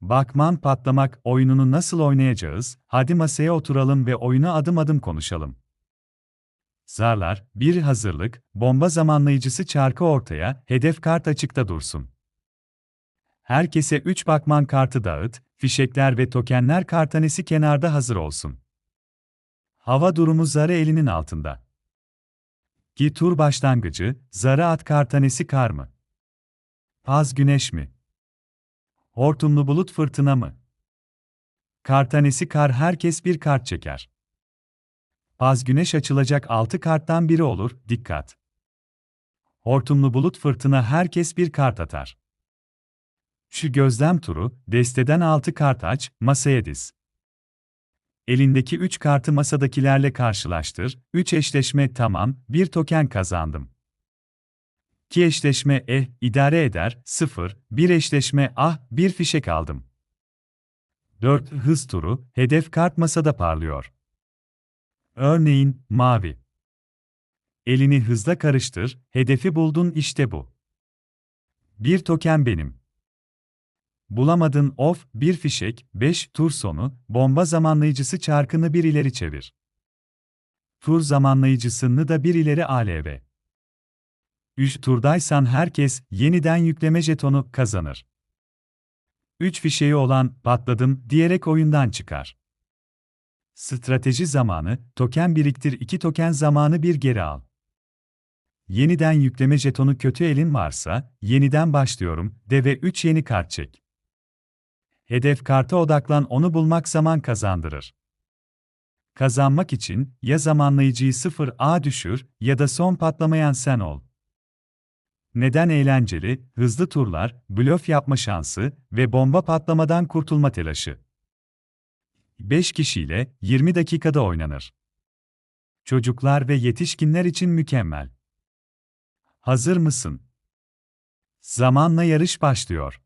Bakman patlamak oyununu nasıl oynayacağız? Hadi masaya oturalım ve oyunu adım adım konuşalım. Zarlar, bir hazırlık, bomba zamanlayıcısı çarkı ortaya, hedef kart açıkta dursun. Herkese 3 bakman kartı dağıt, fişekler ve tokenler kartanesi kenarda hazır olsun. Hava durumu zarı elinin altında. Ki tur başlangıcı, zarı at kartanesi kar mı? Paz güneş mi? Hortumlu bulut fırtına mı? Kartanesi kar herkes bir kart çeker. Paz güneş açılacak 6 karttan biri olur, dikkat. Hortumlu bulut fırtına herkes bir kart atar. Şu gözlem turu, desteden 6 kart aç, masaya diz. Elindeki 3 kartı masadakilerle karşılaştır, 3 eşleşme tamam, 1 token kazandım. 2 eşleşme eh, idare eder, 0, 1 eşleşme ah, 1 fişek aldım. 4 hız turu, hedef kart masada parlıyor. Örneğin, mavi. Elini hızla karıştır, hedefi buldun işte bu. Bir token benim. Bulamadın of, bir fişek, 5 tur sonu, bomba zamanlayıcısı çarkını bir ileri çevir. Tur zamanlayıcısını da bir ileri ALV. 3 turdaysan herkes yeniden yükleme jetonu kazanır. 3 fişeği olan patladım diyerek oyundan çıkar. Strateji zamanı, token biriktir 2 token zamanı bir geri al. Yeniden yükleme jetonu kötü elin varsa, yeniden başlıyorum, de ve 3 yeni kart çek. Hedef karta odaklan onu bulmak zaman kazandırır. Kazanmak için, ya zamanlayıcıyı 0A düşür, ya da son patlamayan sen ol. Neden eğlenceli, hızlı turlar, blöf yapma şansı ve bomba patlamadan kurtulma telaşı. 5 kişiyle 20 dakikada oynanır. Çocuklar ve yetişkinler için mükemmel. Hazır mısın? Zamanla yarış başlıyor.